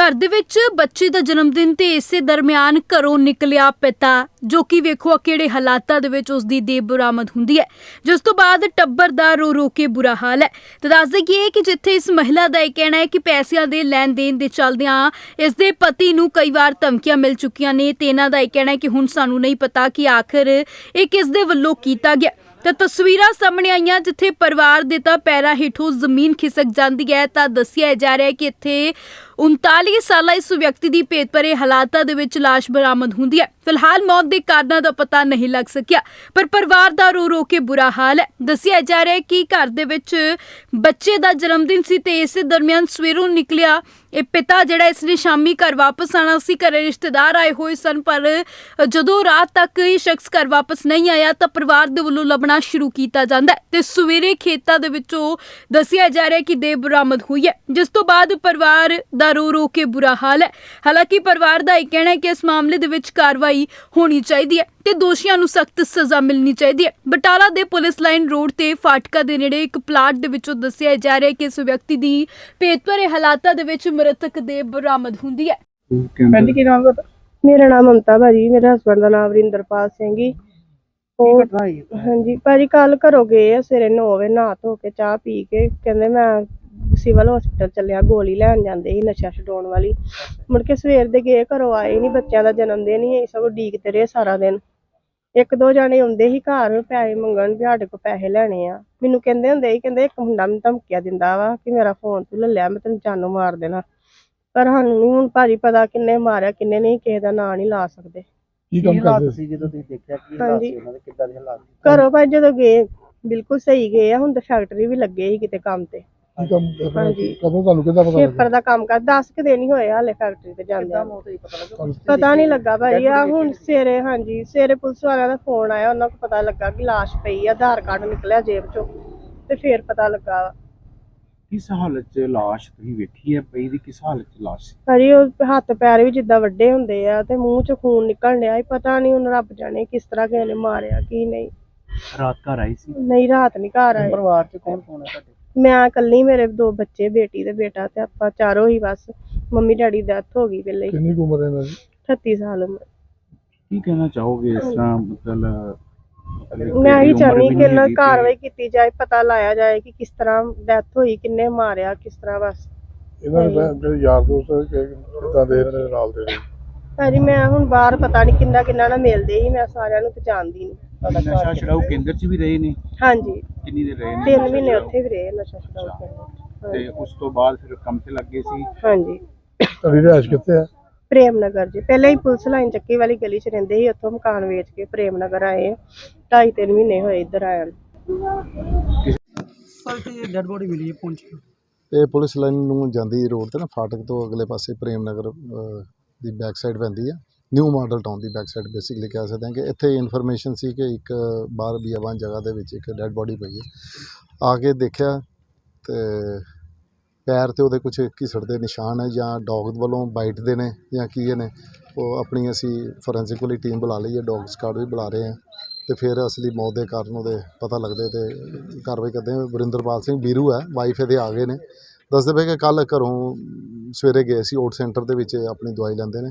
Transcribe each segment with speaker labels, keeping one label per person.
Speaker 1: ਘਰ ਦੇ ਵਿੱਚ ਬੱਚੇ ਦਾ ਜਨਮ ਦਿਨ ਤੇ ਇਸੇ ਦਰਮਿਆਨ ਘਰੋਂ ਨਿਕਲਿਆ ਪਿਤਾ, ਜੋ ਕਿ ਵੇਖੋ ਕਿਹੜੇ ਹਾਲਾਤਾਂ ਦੇ ਵਿੱਚ ਉਸ ਦੀ ਦੇਹ ਬਰਾਮਦ ਹੁੰਦੀ ਹੈ। ਜਿਸ ਤੋਂ ਬਾਅਦ ਟੱਬਰ ਦਾ ਰੋ ਰੋ ਕੇ ਬੁਰਾ ਹਾਲ ਹੈ। ਤੇ ਦੱਸ ਦੇਈਏ ਕਿ ਜਿੱਥੇ ਇਸ ਮਹਿਲਾ ਦਾ ਇਹ ਕਹਿਣਾ ਹੈ ਕਿ ਪੈਸਿਆਂ ਦੇ ਲੈਣ ਦੇਣ ਦੇ ਚੱਲਦਿਆਂ ਇਸ ਦੇ ਪਤੀ ਨੂੰ ਕਈ ਵਾਰ ਧਮਕੀਆਂ ਮਿਲ ਚੁੱਕੀਆਂ ਨੇ ਤੇ ਇਹਨਾਂ ਦਾ ਇਹ ਕਹਿਣਾ ਹੈ ਕਿ ਹੁਣ ਸਾਨੂੰ ਨਹੀਂ ਪਤਾ ਕਿ ਆਖਰ ਇਹ ਕਿਸ ਦੇ ਵੱਲੋਂ ਕੀਤਾ ਗਿਆ। ਤਾਂ ਤਸਵੀਰਾਂ ਸਾਹਮਣੇ ਆਈਆਂ ਜਿੱਥੇ ਪਰਿਵਾਰ ਦੇ ਤਾਂ ਪੈਰਾਂ ਹੇਠੋਂ ਜ਼ਮੀਨ ਖਿਸਕ ਜਾਂਦੀ ਹੈ ਤਾਂ ਦੱਸਿਆ ਜਾ ਰਿਹਾ ਹੈ ਕਿ ਇੱਥੇ 39 ਸਾਲਾ ਇਸ ਵਿਅਕਤੀ ਦੀ ਭੇਤਭਰੇ ਹਾਲਾਤਾਂ ਦੇ ਵਿੱਚ ਲਾਸ਼ ਬਰਾਮਦ ਹੁੰਦੀ ਹੈ। ਫਿਲਹਾਲ ਮੌਤ ਦੇ ਕਾਰਨਾਂ ਦਾ ਪਤਾ ਨਹੀਂ ਲੱਗ ਸਕਿਆ, ਪਰ ਪਰਿਵਾਰ ਦਾ ਰੋ ਰੋ ਕੇ ਬੁਰਾ ਹਾਲ ਹੈ। ਦੱਸਿਆ ਜਾ ਰਿਹਾ ਹੈ ਕਿ ਘਰ ਦੇ ਵਿੱਚ ਬੱਚੇ ਦਾ ਜਨਮ ਦਿਨ ਸੀ ਤੇ ਇਸੇ ਦਰਮਿਆਨ ਸਵੇਰੋਂ ਨਿਕਲਿਆ ਇਹ ਪਿਤਾ ਜਿਹੜਾ ਇਸ ਨੇ ਸ਼ਾਮੀ ਘਰ ਵਾਪਸ ਆਣਾ ਸੀ। ਘਰੇ ਰਿਸ਼ਤੇਦਾਰ ਆਏ ਹੋਏ ਸਨ, ਪਰ ਜਦੋਂ ਰਾਤ ਤੱਕ ਇਹ ਸ਼ਖਸ ਘਰ ਵਾਪਸ ਨਹੀਂ ਆਇਆ, ਤਾਂ ਪਰਿਵਾਰ ਦੇ ਵੱਲੋਂ ਲੱਭਣਾ ਸ਼ੁਰੂ ਕੀਤਾ ਜਾਂਦਾ ਹੈ। ਤੇ ਸਵੇਰੇ ਖੇਤਾਂ ਦੇ ਵਿੱਚੋਂ ਦੱਸਿਆ ਜਾ ਰਿਹਾ ਕਿ ਦੇਹ ਬਰਾਮਦ ਹੋਈ ਹੈ, ਜਿਸ ਤੋਂ ਬਾਅਦ ਪਰਿਵਾਰ ਦਾ ਰੋ ਰੋ ਕੇ ਬੁਰਾ ਹਾਲ ਹੈ। ਹਾਲਾਂਕਿ ਪਰਿਵਾਰ ਦਾ ਇਹ ਕਹਿਣਾ ਹੈ ਕਿ ਇਸ ਮਾਮਲੇ ਦੇ ਵਿੱਚ ਕਾਰਵਾਈ ਹੋਣੀ ਚਾਹੀਦੀ ਹੈ ਤੇ ਦੋਸ਼ੀਆਂ ਨੂੰ ਸਖਤ ਸਜ਼ਾ ਮਿਲਣੀ ਚਾਹੀਦੀ ਹੈ। ਬਟਾਲਾ ਦੇ ਪੁਲਿਸ ਲਾਈਨ ਰੋਡ ਤੇ ਫਾਟਕਾ ਦੇ ਨੇੜੇ ਇੱਕ ਪਲਾਟ ਦੇ ਵਿੱਚੋਂ ਦੱਸਿਆ ਜਾ ਰਿਹਾ ਹੈ ਕਿ ਇਸ ਵਿਅਕਤੀ ਦੀ ਭੇਤ ਭਰੇ ਹਾਲਾਤਾਂ ਦੇ ਵਿੱਚ ਮ੍ਰਿਤਕ ਦੇ ਬਰਾਮਦ ਹੁੰਦੀ ਹੈ।
Speaker 2: ਕਹਿੰਦੀ ਕੀ ਨਾਮ ਦਾ
Speaker 3: ਮੇਰਾ ਨਾਮ ਮਮਤਾ ਭਾਜੀ ਮੇਰੇ ਹਸਬੰਡ ਦਾ ਨਾਮ ਵਰਿੰਦਰਪਾਲ ਸਿੰਘ ਜੀ। ਉਹ ਹਾਂਜੀ ਭਾਜੀ ਕੱਲ ਘਰੋਂ ਗਏ ਆ ਸਵੇਰੇ 9 ਵਜੇ ਨਹਾ ਧੋ ਕੇ ਚਾਹ ਪੀ ਕੇ। ਕਹਿੰਦੇ ਮੈਂ ਸਿਵਲ ਹਸਪੀਟਲ ਚੱਲਿਆ ਗੋਲੀ ਲੈਣ ਜਾਂਦੇ ਸੀ ਨਸ਼ਾ ਛਡਾਉਣ ਵਾਲੀ। ਮੁੜ ਕੇ ਸਵੇਰ ਦੇ ਗਏ ਘਰੋਂ ਆਏ ਨਹੀਂ ਬੱਚਿਆਂ ਦਾ ਜਨਮ ਦਿਨ ਹੀ ਸਗੋਂ ਡੀਕਦੇ ਰਹੇ ਸਾਰਾ ਦਿਨ। ਇੱਕ ਦੋ ਜਾਣੇ ਆਉਂਦੇ ਸੀ ਘਰ ਪੈਸੇ ਮੰਗਣ ਵੀ ਸਾਡੇ ਕੋਲ ਪੈਸੇ ਲੈਣੇ ਆ। ਮੈਨੂੰ ਕਹਿੰਦੇ ਹੁੰਦੇ ਸੀ ਕਹਿੰਦੇ ਇੱਕ ਮੁੰਡਾ ਮੈਨੂੰ ਧਮਕੀਆਂ ਦਿੰਦਾ ਵਾ ਕਿ ਮੇਰਾ ਫੋਨ ਤੂੰ ਲੈ ਲਿਆ ਮੈਂ ਤੈਨੂੰ ਜਾਨੋਂ ਮਾਰ ਦੇਣਾ। ਪਰ ਸਾਨੂੰ ਨਹੀਂ ਹੁਣ ਭਾਜੀ ਪਤਾ ਕਿੰਨੇ ਮਾਰਿਆ ਕਿੰਨੇ ਨਹੀਂ ਕਿਸੇ ਦਾ ਨਾਂ ਨਹੀਂ ਲਾ ਸਕਦੇ।
Speaker 2: ਕੀ ਕੰਮ ਕਰਦੇ ਸੀ ਜਦੋਂ ਤੁਸੀਂ ਦੇਖਿਆ ਕੀ ਹਾਲਾਤ। ਸੀ ਉਹਨਾਂ ਦੇ ਕਿੱਦਾਂ ਦੇ ਹਾਲਾਤ
Speaker 3: ਘਰੋਂ ਭਾਈ ਜਦੋਂ ਗਏ ਬਿਲਕੁਲ ਸਹੀ ਗਏ ਆ ਹੁਣ ਤਾਂ ਫੈਕਟਰੀ ਵੀ ਲੱਗੇ ਸੀ ਕਿਤੇ ਕੰਮ ਤੇ।
Speaker 4: ਕੀ ਕੰਮ ਕਰਨਾ
Speaker 3: ਹਾਂਜੀ।
Speaker 4: ਕਦੋਂ ਤੁਹਾਨੂੰ ਕਿੱਦਾਂ ਪਤਾ
Speaker 3: ਪੇਪਰ
Speaker 4: ਲੱਗਾ
Speaker 3: ਦਾ ਕੰਮ ਕਰ 10 ਕਿ ਦਿਨ ਹੀ ਹੋਏ ਹਾਲੇ ਫੈਕਟਰੀ ਤੇ ਜਾਂਦੇ ਆ
Speaker 2: ਪਤਾ ਲੱਗਾ
Speaker 4: ਤੁਹਾਨੂੰ
Speaker 3: ਪਤਾ ਨਹੀਂ ਲੱਗਾ ਭਾਈ ਆ ਹੁਣ ਸਵੇਰੇ ਹਾਂਜੀ ਸਵੇਰੇ ਪੁਲਿਸ ਵਾਲਿਆਂ ਦਾ ਫੋਨ ਆਇਆ ਉਹਨਾਂ ਨੂੰ ਪਤਾ ਲੱਗਾ ਕਿ ਲਾਸ਼ ਪਈ ਆ ਆਧਾਰ ਕਾਰਡ ਨਿਕਲਿਆ ਜੇਬ ਚੋਂ ਤੇ ਫੇਰ ਪਤਾ ਲੱਗਾ।
Speaker 5: ਕਿਸ ਹਾਲਤ 'ਚ ਲਾਸ਼ ਤੁਸੀਂ ਵੇਖੀ ਹੈ ਪਈ ਦੀ ਕਿਸ ਹਾਲਤ 'ਚ ਲਾਸ਼ ਸੀ?
Speaker 3: ਭਾਜੀ ਉਹ ਹੱਥ ਪੈਰ ਵੀ ਜਿੱਦਾਂ ਵੱਡੇ ਹੁੰਦੇ ਆ ਤੇ ਮੂੰਹ ਚੋਂ ਖੂਨ ਨਿਕਲਣ ਡਿਆ ਸੀ ਪਤਾ ਨਹੀਂ ਹੁਣ ਰੱਬ ਜਾਣੇ ਕਿਸ ਤਰ੍ਹਾਂ ਕਿਸੇ ਨੇ ਮਾਰਿਆ ਕੀ ਨਹੀਂ।
Speaker 5: ਰਾਤ ਘਰ ਆਈ ਸੀ?
Speaker 3: ਨਹੀਂ ਰਾਤ ਨਹੀਂ ਘਰ ਆਏ।
Speaker 2: ਪਰਿਵਾਰ ਚ ਕੌਣ ਕੌਣ ਹੈ ਤੁਹਾਡੇ?
Speaker 3: ਮੈਂ ਇਕੱਲੀ ਮੇਰੇ ਦੋ ਬੱਚੇ ਬੇਟੀ ਤੇ ਬੇਟਾ ਤੇ ਆਪਾਂ ਚਾਰੋਂ ਹੀ ਬਸ ਮੰਮੀ ਡੈਡੀ ਦੀ ਡੈਥ ਹੋ ਗਈ ਪਹਿਲੇ ਹੀ।
Speaker 4: ਕਿੰਨੀ ਕੁ ਉਮਰ ਹੈ ਇਹਨਾਂ ਦੀ?
Speaker 3: 38 ਸਾਲ ਉਮਰ।
Speaker 5: ਕੀ ਕਹਿਣਾ ਚਾਹੋਗੇ ਇਸ ਤਰ੍ਹਾਂ ਮਤਲਬ ਮਤਲਬ
Speaker 3: ਮੈਂ ਹੀ
Speaker 5: ਉਮਰ
Speaker 3: ਚਾਹਨੀ
Speaker 5: ਵੀ
Speaker 3: ਕਿ
Speaker 5: ਨਹੀਂ
Speaker 3: ਇਹਨਾਂ
Speaker 5: ਹੈਗੀ ਤੇ
Speaker 3: ਕਾਰਵਾਈ ਕੀਤੀ ਜਾਏ ਪਤਾ ਲਾਇਆ ਜਾਏ ਕਿ ਕਿਸ ਤਰ੍ਹਾਂ ਡੈਥ ਹੋਈ ਕਿੰਨੇ ਮਾਰਿਆ ਕਿਸ ਤਰ੍ਹਾਂ ਬਸ।
Speaker 4: ਇਹਨਾਂ ਦੇ ਤਾਂ ਜਿਹੜੇ ਯਾਰ ਦੋਸਤ ਕਿ ਕਿੱਦਾਂ ਦੇ ਇਹਨਾਂ ਦੇ ਨਾਲ ਦੇ ਰਹੇ
Speaker 3: ਭਾਜੀ ਮੈਂ ਹੁਣ ਬਾਹਰ ਪਤਾ ਨਹੀਂ ਕਿੰਨਾ ਕਿੰਨਾ ਨਾਲ ਮਿਲਦੇ ਸੀ ਮੈਂ ਸਾਰਿਆਂ ਨੂੰ ਪਛਾਣਦੀ ਨਹੀਂ
Speaker 5: ਨਸ਼ਾ ਛਡਾਊ ਕੇਂਦਰ 'ਚ ਵੀ ਰਹੇ ਨੇ?
Speaker 3: ਹਾਂਜੀ।
Speaker 5: ਕਿੰਨੀ ਦੇ ਰਹੇ ਨੇ
Speaker 3: ਤਿੰਨ ਮਹੀਨੇ ਉੱਥੇ ਵੀ ਰਹੇ ਨਸ਼ਾ ਛਡਾਊ ਕੇਂਦਰ
Speaker 5: ਤੇ ਉਸ ਤੋਂ ਬਾਅਦ ਫਿਰ ਕੰਮ ਤੇ ਲੱਗੇ ਸੀ?
Speaker 3: ਹਾਂਜੀ।
Speaker 4: ਤੁਹਾਡੀ ਰਿਹਾਇਸ਼ ਕਿੱਥੇ ਹੈ
Speaker 3: ਪ੍ਰੇਮ ਨਗਰ ਜੀ। ਪਹਿਲਾਂ ਹੀ ਪੁਲਿਸ ਲਾਈਨ ਚੱਕੀ ਵਾਲੀ ਗਲੀ 'ਚ ਰਹਿੰਦੇ ਸੀ ਉੱਥੋਂ ਮਕਾਨ ਵੇਚ ਕੇ ਪ੍ਰੇਮ ਨਗਰ ਆਏ ਢਾਈ ਤਿੰਨ ਮਹੀਨੇ ਹੋਏ ਇੱਧਰ ਆਇਆ ਨੂੰ।
Speaker 2: ਸਰ ਤੇ ਡੈਡ ਬੋਡੀ ਮਿਲੀ ਹੈ ਪਹੁੰਚ
Speaker 6: ਇਹ ਪੁਲਿਸ ਲਾਈਨ ਨੂੰ ਜਾਂਦੀ ਰੋਡ ਤੇ ਨਾ ਫਾਟਕ ਤੋਂ ਅਗਲੇ ਪਾਸੇ ਪ੍ਰੇਮ ਨਗਰ ਦੀ ਬੈਕ ਸਾਈਡ ਪੈਂਦੀ ਆ। ਨਿਊ ਮਾਡਲ ਟਾਊਨ ਦੀ ਬੈਕ ਸਾਈਡ ਬੇਸਿਕਲੀ ਕਹਿ ਸਕਦੇ ਹਾਂ ਕਿ ਇੱਥੇ ਇਨਫੋਰਮੇਸ਼ਨ ਸੀ ਕਿ ਇੱਕ ਬਾਹਰ ਬੀਆਬਾਨ ਜਗ੍ਹਾ ਦੇ ਵਿੱਚ ਇੱਕ ਡੈੱਡ ਬੋਡੀ ਪਈ ਹੈ। ਆ ਕੇ ਦੇਖਿਆ ਤੇ ਪੈਰ ਤੇ ਉਹਦੇ ਕੁਝ ਘਿਸੜ ਦੇ ਨਿਸ਼ਾਨ ਹੈ ਜਾਂ ਡੌਗ ਵੱਲੋਂ ਬਾਈਟ ਦੇ ਨੇ ਜਾਂ ਕੀ ਨੇ, ਉਹ ਆਪਣੀ ਅਸੀਂ ਫੋਰੈਂਸਿਕ ਵਾਲੀ ਟੀਮ ਬੁਲਾ ਲਈ ਹੈ ਡੌਗ ਸਕਾਡ ਵੀ ਬੁਲਾ ਰਹੇ ਹਾਂ ਤੇ ਫਿਰ ਅਸਲੀ ਮੌਤ ਦੇ ਕਾਰਨ ਉਹਦੇ ਪਤਾ ਲੱਗਦੇ ਤੇ ਕਾਰਵਾਈ ਕਰਦੇ ਹਾਂ। ਵਰਿੰਦਰਪਾਲ ਸਿੰਘ ਬੀਰੂ ਹੈ ਵਾਈਫ ਇਹਦੇ ਆ ਗਏ ਨੇ। ਦੱਸਦੇ ਪਏ ਕਿ ਕੱਲ ਘਰੋਂ ਸਵੇਰੇ ਗਏ ਸੀ ਓਟ ਸੈਂਟਰ ਦੇ ਵਿੱਚ ਆਪਣੀ ਦਵਾਈ ਲੈਂਦੇ ਨੇ।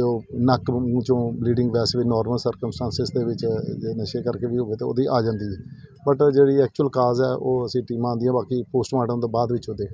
Speaker 6: ਤੇ ਉਹ ਨੱਕ ਮੂੰਹ ਚੋਂ ਬਲੀਡਿੰਗ ਵੈਸੇ ਵੀ ਨਾਰਮਲ ਸਰਕਮਸਟੈਂਸਸ ਦੇ ਵਿੱਚ, ਜੇ ਨਸ਼ੇ ਕਰਕੇ ਵੀ ਹੋਵੇ ਤਾਂ ਉਹਦੀ ਆ ਜਾਂਦੀ ਹੈ। ਬਟ ਜਿਹੜੀ ਐਕਚੁਅਲ ਕਾਜ਼ ਹੈ, ਉਹ ਅਸੀਂ ਟੀਮਾਂ ਆਉਂਦੀਆਂ ਬਾਕੀ ਪੋਸਟਮਾਰਟਮ ਤੋਂ ਬਾਅਦ ਵਿੱਚ ਉਹ ਦੇਖਦੇ